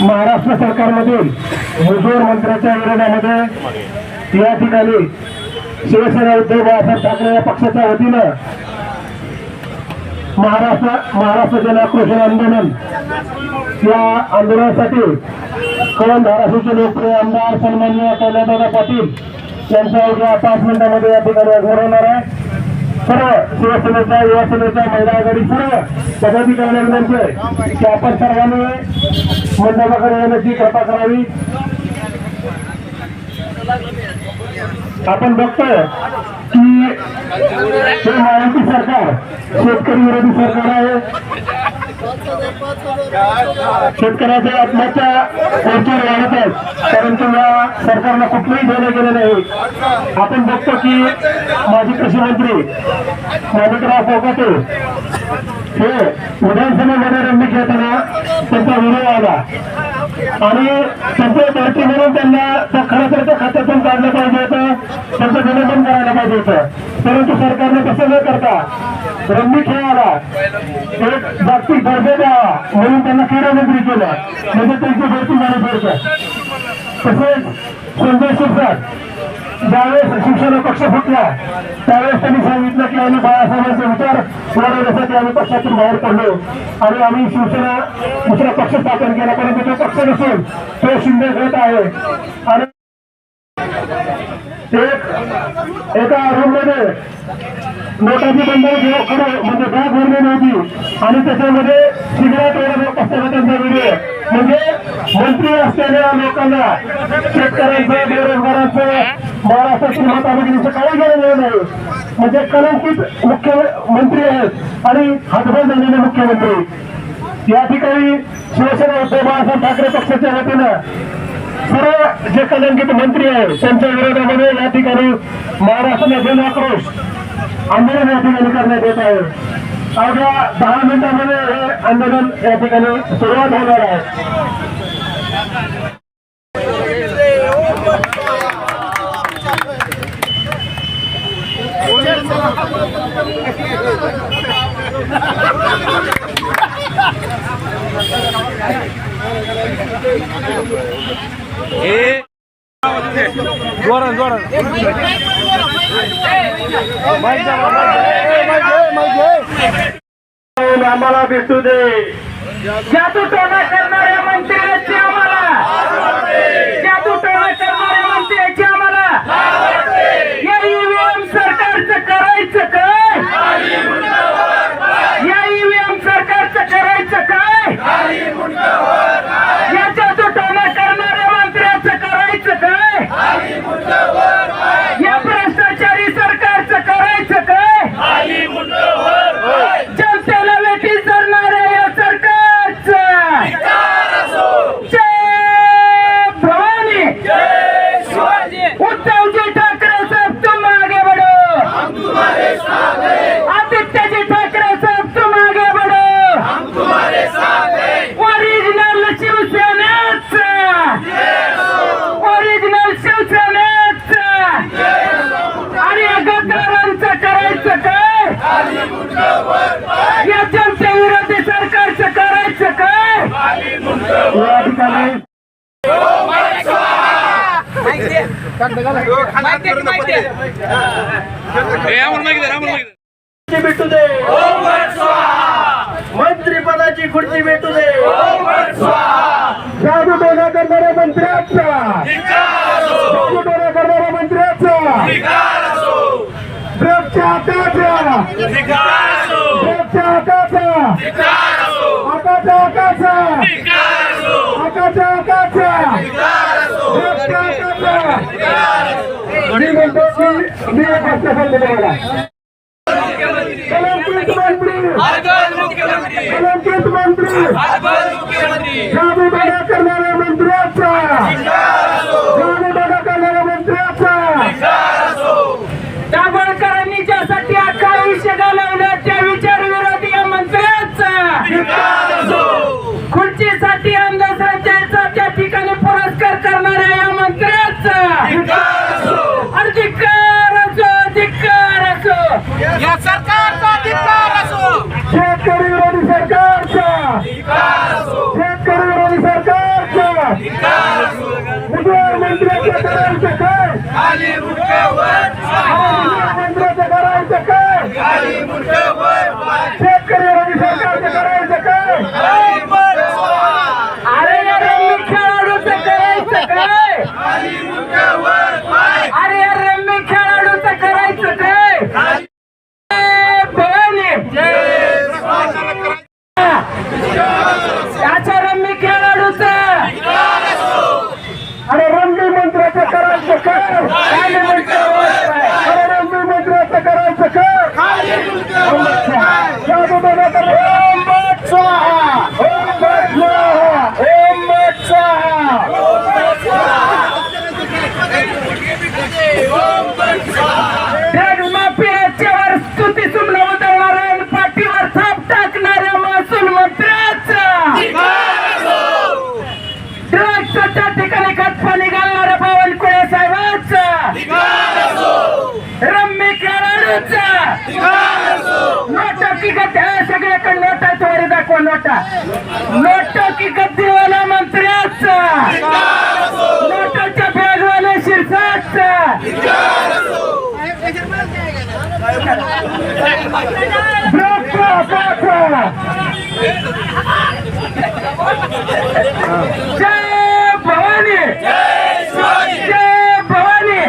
महाराष्ट्र सरकारमधील मुजोर मंत्र्याच्या विरोधामध्ये या ठिकाणी शिवसेना उद्धव बाळासाहेब ठाकरे या पक्षाच्या वतीनं महाराष्ट्र महाराष्ट्र जनाक्रोशन आंदोलन या आंदोलनासाठी कळण धाराशिवचे लोकप्रिय आमदार सन्माननीय कैलासदादा पाटील यांच्या उद्या पाच मिनिटांमध्ये या ठिकाणी आगमन होणार आहे. सर्व शिवसेनेच्या युवासेनेच्या महिला आघाडी सर्व पदाधिकाऱ्यांना विनंती आहे की आपण सर्वांनी मंडपाकडे येण्याची कृपा करावी. आपण बघतोय की हे महायुती सरकार शेतकरी विरोधी सरकार आहे. शेतकऱ्याच्या आत्महत्या मोर्चावर वाढत आहेत परंतु या सरकारला कुठलंही देणं गेलं नाही. आपण बघतो की माजी कृषी मंत्री माणिकराव फोगाटे हे विधानसभेमध्ये रंगी घेताना त्यांचा विरोध आला. आणि त्यांचे भरती म्हणून त्यांना त्या खरं तर त्या खात्यातून काढलं पाहिजे होतं त्यांचं विनोदन करायला पाहिजे होतं. परंतु सरकारने तसं न करता रंगी खेळाला. एक जागतिक दर्जा द्यावा म्हणून त्यांना क्रीडा मंत्री केलं. म्हणजे त्यांची भरती झाली पाहिजे तसेच संजय शिरसाट ज्यावेळेस शिवसेना पक्ष फुटला त्यावेळेस त्यांनी सांगितलं की आम्ही बाळासाहेबांचे विचार लढवण्यासाठी आम्ही पक्षातून बाहेर पडलो. आणि आम्ही शिवसेना दुसरा पक्ष स्थापन केला परंतु तो पक्ष नसून तो शिंदे गट आहे. आणि एक एका रूममध्ये नोटाची बंदर घेऊ खरं म्हणजे बॅग भरलेली होती आणि त्याच्यामध्ये सिगरेट वगैरे असताना त्यांचा व्हिडिओ म्हणजे मंत्री असलेल्या लोकांना शेतकऱ्यांचं बेरोजगारांचं महाराष्ट्र श्रीमंत आरोग्याचं काही घेणं नाही. म्हणजे कलंकित मुख्यमंत्री आहेत आणि हातभार झालेले मुख्यमंत्री. या ठिकाणी शिवसेना उद्धव बाळासाहेब ठाकरे पक्षाच्या वतीनं सर्व जे कलंकित मंत्री आहेत त्यांच्या विरोधामध्ये या ठिकाणी महाराष्ट्र जन आक्रोश आंदोलन या ठिकाणी करण्यात येत आहे. अवघ्या दहा मिनिटांमध्ये हे आंदोलन या ठिकाणी सुरुवात होणार आहे. जोरात जोरात. आम्हाला भेटू दे. जादू टोना करणाऱ्या मंत्र्याची आम्हाला. जादू टोना करणाऱ्या मंत्र्याची आम्हाला. या ईव्हीएम सरकारचं करायचं काय या ईव्हीएम सरकारचं करायचं काय या जादू टोना करणाऱ्या मंत्र्याचं करायचं काय या भ्रष्टाचारी सरकारचं करायचं काय जनतेला वेठीस धरणाऱ्या या सरकारचं जय भवानी उद्धवजी ठाकरे साहेब तुम आगे बढ़ो आदित्यजी ठाकरे साहेब तुम आगे बढ़ो ओरिजिनल शिवसेनेचं ओरिजिनल शिवसेनेचं आणि या गद्दारांचं करायचं काय या जनते विरोधी सरकारचं करायचं काय? या ठिकाणी भेटू दे. मंत्री पदाची खुर्ची भेटू दे जादू टोना करणाऱ्या मंत्र्याचा जादू टोना करणाऱ्या मंत्र्याचा ड्रगच्या हाताचा ड्रगच्या हाताचा आकाचा आकाचा आकाचा आकाचा ड्रगच्या हाताचा मी म्हणतो की मी एक गोष्ट सांगतो तुम्हाला. कलंकित मंत्री. कलंकित मंत्री. जादू टोना अंधश्रद्धांचा त्या ठिकाणी पुरस्कार करणाऱ्या या मंत्र्याचा. अधिकार असो. अधिकार असो या सरकारचा अधिकार असो. शेतकरी विरोधी सरकारचा. शेतकरी विरोधी सरकारचा. मुख्यमंत्र्यांच्या नोटा टिकत सगळ्याकडे नोटा चोरी दाखवा नोटा नोटा टिकत दिवाला मंत्र्याचा नोटाच्या बॅगवाला भवानी